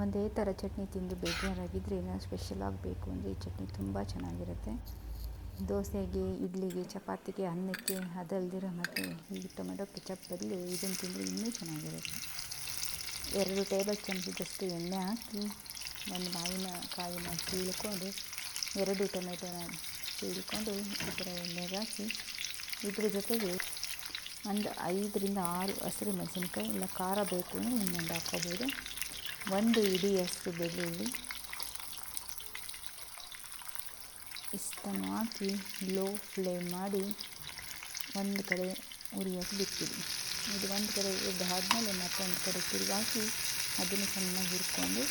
ಒಂದೇ ಥರ ಚಟ್ನಿ ತಿಂದು ಬೇಜಾರಾಗಿದ್ದರೆ ಏನೋ ಸ್ಪೆಷಲ್ ಆಗಬೇಕು ಅಂದರೆ ಈ ಚಟ್ನಿ ತುಂಬ ಚೆನ್ನಾಗಿರುತ್ತೆ. ದೋಸೆಗೆ, ಇಡ್ಲಿಗೆ, ಚಪಾತಿಗೆ, ಅನ್ನಕ್ಕೆ, ಅದಲ್ದಿರ ಮತ್ತು ಈ ಟೊಮೆಟೊ ಕೆಚಪ್ ಬದಲು ಇದನ್ನು ತಿಂದರೆ ಇನ್ನೂ ಚೆನ್ನಾಗಿರುತ್ತೆ. ಎರಡು ಟೇಬಲ್ ಚಮಚದಷ್ಟು ಎಣ್ಣೆ ಹಾಕಿ ಒಂದು ಮಾವಿನ ಕಾಯಿನ ಕೀಳ್ಕೊಂಡು ಎರಡು ಟೊಮೆಟೊನ ಕೀಳ್ಕೊಂಡು ಈ ಥರ ಎಣ್ಣೆಗೆ ಹಾಕಿ ಇದ್ರ ಜೊತೆಗೆ ಒಂದು ಐದರಿಂದ ಆರು ಹಸಿರು ಮೆಣಸಿನ್ಕಾಯಿ, ಇಲ್ಲ ಖಾರ ಬೇಕು ಇನ್ನೊಂದು ಹಾಕ್ಕೋಬೋದು. ಒಂದು ಇಡಿಯಷ್ಟು ಬೆಳ್ಳುಳ್ಳಿ. ಇಷ್ಟನ್ನು ಹಾಕಿ ಲೋ ಫ್ಲೇಮ್ ಮಾಡಿ ಒಂದು ಕಡೆ ಉರಿಯೋಕೆ ಬಿಡ್ತೀವಿ ಇದು ಒಂದು ಕಡೆ ಆದಮೇಲೆ ಮತ್ತೊಂದು ಕಡೆ ತಿರುಗಾಕಿ ಅದನ್ನು ಚೆನ್ನಾಗಿ ಹುರ್ಕೊಂಡು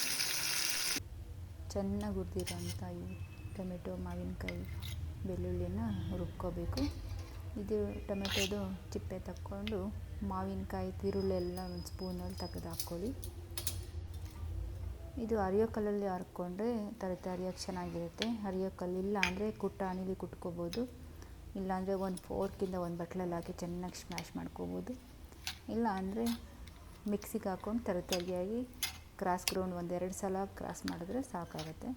ಚೆನ್ನಾಗಿ ಹುರಿದಿರೋಂಥ ಈ ಟೊಮೆಟೊ, ಮಾವಿನಕಾಯಿ ಬೆಳ್ಳುಳ್ಳಿನ ರುಬ್ಕೋಬೇಕು. ಇದು ಟೊಮೆಟೊದು ಚಿಪ್ಪೆ ತಕ್ಕೊಂಡು ಮಾವಿನಕಾಯಿ ತಿರುಳೆಲ್ಲ ಒಂದು ಸ್ಪೂನಲ್ಲಿ ತೆಗೆದು ಹಾಕ್ಕೊಳ್ಳಿ. ಇದು ಅರಿಯೋ ಕಲ್ಲಲ್ಲಿ ಹರ್ಕೊಂಡ್ರೆ ತರಕಾರಿಯಾಗಿ ಚೆನ್ನಾಗಿರುತ್ತೆ. ಅರಿಯೋ ಇಲ್ಲ ಅಂದರೆ ಕುಟ್ಟಾಣಿಲಿ ಕುಟ್ಕೋಬೋದು. ಇಲ್ಲಾಂದರೆ ಒಂದು ಫೋರ್ಕಿಂದ ಒಂದು ಬಟ್ಲಲ್ಲಿ ಹಾಕಿ ಚೆನ್ನಾಗಿ ಸ್ಮ್ಯಾಶ್ ಮಾಡ್ಕೋಬೋದು. ಇಲ್ಲ ಅಂದರೆ ಮಿಕ್ಸಿಗೆ ಹಾಕ್ಕೊಂಡು ತರಿತರಿಯಾಗಿ ಕ್ರಾಸ್ ಗ್ರೌಂಡ್ ಒಂದೆರಡು ಸಲ ಕ್ರಾಸ್ ಮಾಡಿದ್ರೆ ಸಾಕಾಗುತ್ತೆ.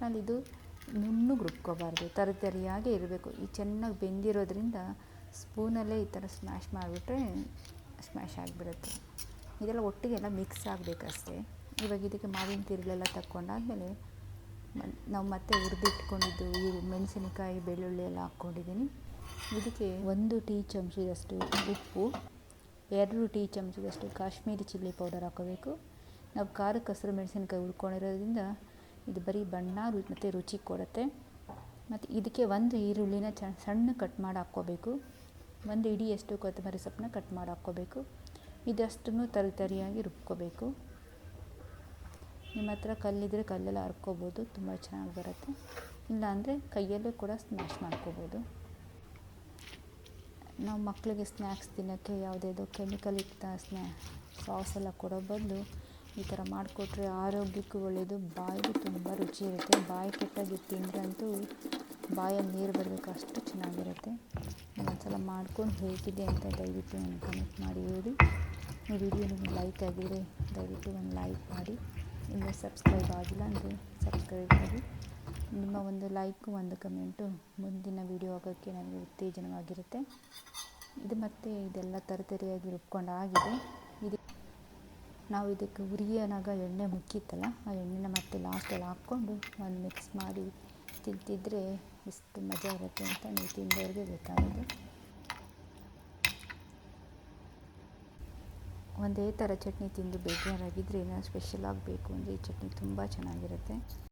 ನಾನು ಇದು ನುಣ್ಣಗೆ ರುಬ್ಕೋಬಾರ್ದು. ತರತರಿಯಾಗಿ ಇರಬೇಕು. ಈ ಚೆನ್ನಾಗಿ ಬೆಂದಿರೋದ್ರಿಂದ ಸ್ಪೂನಲ್ಲೇ ಈ ಥರ ಸ್ಮ್ಯಾಶ್ ಮಾಡಿಬಿಟ್ರೆ ಸ್ಮ್ಯಾಶ್ ಆಗಿಬಿಡುತ್ತೆ. ಇದೆಲ್ಲ ಒಟ್ಟಿಗೆಲ್ಲ ಮಿಕ್ಸ್ ಆಗಬೇಕಷ್ಟೇ. ಇವಾಗ ಇದಕ್ಕೆ ಮಾವಿನ ತಿರುಳೆಲ್ಲ ತಕ್ಕೊಂಡಾದಮೇಲೆ ನಾವು ಮತ್ತೆ ಹುರಿದಿಟ್ಕೊಂಡಿದ್ದು ಈ ಮೆಣಸಿನಕಾಯಿ, ಬೆಳ್ಳುಳ್ಳಿ ಎಲ್ಲ ಹಾಕ್ಕೊಂಡಿದ್ದೀನಿ ಇದಕ್ಕೆ ಒಂದು ಟೀ ಚಮಚದಷ್ಟು ಉಪ್ಪು, ಎರಡು ಟೀ ಚಮಚದಷ್ಟು ಕಾಶ್ಮೀರಿ ಚಿಲ್ಲಿ ಪೌಡರ್ ಹಾಕೋಬೇಕು. ನಾವು ಖಾರಕ್ಕೆ ಹಸಿರು ಮೆಣಸಿನಕಾಯಿ ಹುರ್ಕೊಂಡಿರೋದ್ರಿಂದ ಇದು ಬರೀ ಬಣ್ಣ ಮತ್ತು ರುಚಿ ಕೊಡುತ್ತೆ. ಮತ್ತು ಇದಕ್ಕೆ ಒಂದು ಈರುಳ್ಳಿನ ಚ ಸಣ್ಣ ಕಟ್ ಮಾಡಿ ಹಾಕ್ಕೋಬೇಕು. ಒಂದು ಇಡಿಯಷ್ಟು ಕೊತ್ತಂಬರಿ ಸೊಪ್ಪನ್ನ ಕಟ್ ಮಾಡಿ ಹಾಕ್ಕೋಬೇಕು. ಇದಷ್ಟನ್ನು ತರಿತರಿಯಾಗಿ ರುಬ್ಕೋಬೇಕು. ನಿಮ್ಮ ಹತ್ರ ಕಲ್ಲಿದ್ದರೆ ಕಲ್ಲೆಲ್ಲ ಹರ್ಕೋಬೋದು, ತುಂಬ ಚೆನ್ನಾಗಿ ಬರುತ್ತೆ. ಇಲ್ಲಾಂದರೆ ಕೈಯಲ್ಲೂ ಕೂಡ ಸ್ಮ್ಯಾಶ್ ಮಾಡ್ಕೋಬೋದು. ನಾವು ಮಕ್ಕಳಿಗೆ ಸ್ನ್ಯಾಕ್ಸ್ ತಿನ್ನೋಕ್ಕೆ ಯಾವುದೇದೋ ಕೆಮಿಕಲ್ ಇಟ್ಟ ಸ್ನ್ಯಾ ಸಾಸ್ ಎಲ್ಲ ಕೊಡೋ ಬದಲು ಈ ಥರ ಮಾಡಿಕೊಟ್ರೆ ಆರೋಗ್ಯಕ್ಕೂ ಒಳ್ಳೆಯದು ಬಾಯಿಗೂ ತುಂಬ ರುಚಿ ಇರುತ್ತೆ. ಬಾಯಿ ಕೆಟ್ಟಾಗಿ ತಿಂದ್ರಂತೂ ಬಾಯಲ್ಲಿ ನೀರು ಬರಬೇಕು, ಅಷ್ಟು ಚೆನ್ನಾಗಿರುತ್ತೆ. ಒಂದ್ಸಲ ಮಾಡ್ಕೊಂಡು ಹೇಗಿದೆ ಅಂತ ದಯವಿಟ್ಟು ನನಗೆ ಕಮೆಂಟ್ ಮಾಡಿ ಹೇಳಿ. ಈ ವಿಡಿಯೋ ನಿಮಗೆ ಲೈಕ್ ಆಗಿದರೆ ದಯವಿಟ್ಟು ಒಂದು ಲೈಕ್ ಮಾಡಿ. ಇನ್ನೂ ಸಬ್ಸ್ಕ್ರೈಬ್ ಆಗಿಲ್ಲ ಅಂದರೆ ಸಬ್ಸ್ಕ್ರೈಬ್ ಮಾಡಿ. ನಿಮ್ಮ ಒಂದು ಲೈಕು ಒಂದು ಕಮೆಂಟು ಮುಂದಿನ ವಿಡಿಯೋ ಆಗೋಕ್ಕೆ ನನಗೆ ಉತ್ತೇಜನವಾಗಿರುತ್ತೆ. ಇದು ಮತ್ತೆ ಇದೆಲ್ಲ ತರತರಿಯಾಗಿ ರುಬ್ಕೊಂಡು ಆಗಿದೆ. ಇದು ನಾವು ಇದಕ್ಕೆ ಉರಿಯನಾಗ ಎಣ್ಣೆ ಮುಕ್ಕಿತ್ತಲ್ಲ, ಆ ಎಣ್ಣೆನ ಮತ್ತೆ ಲಾಸ್ಟಲ್ಲಿ ಹಾಕ್ಕೊಂಡು ಒಂದು ಮಿಕ್ಸ್ ಮಾಡಿ ತಿಂತಿದ್ರೆ ಎಷ್ಟು ಮಜಾ ಇರುತ್ತೆ ಅಂತ ನೀವು ತಿಂದವ್ರಿಗೆ ಗೊತ್ತಾಗೋದು. ಒಂದೇ ಥರ ಚಟ್ನಿ ತಿಂದು ಬೇಜಾರಾಗಿದ್ದರೆ ಏನಾದ್ರು ಸ್ಪೆಷಲ್ ಆಗಬೇಕು ಅಂದರೆ ಈ ಚಟ್ನಿ ತುಂಬ ಚೆನ್ನಾಗಿರುತ್ತೆ.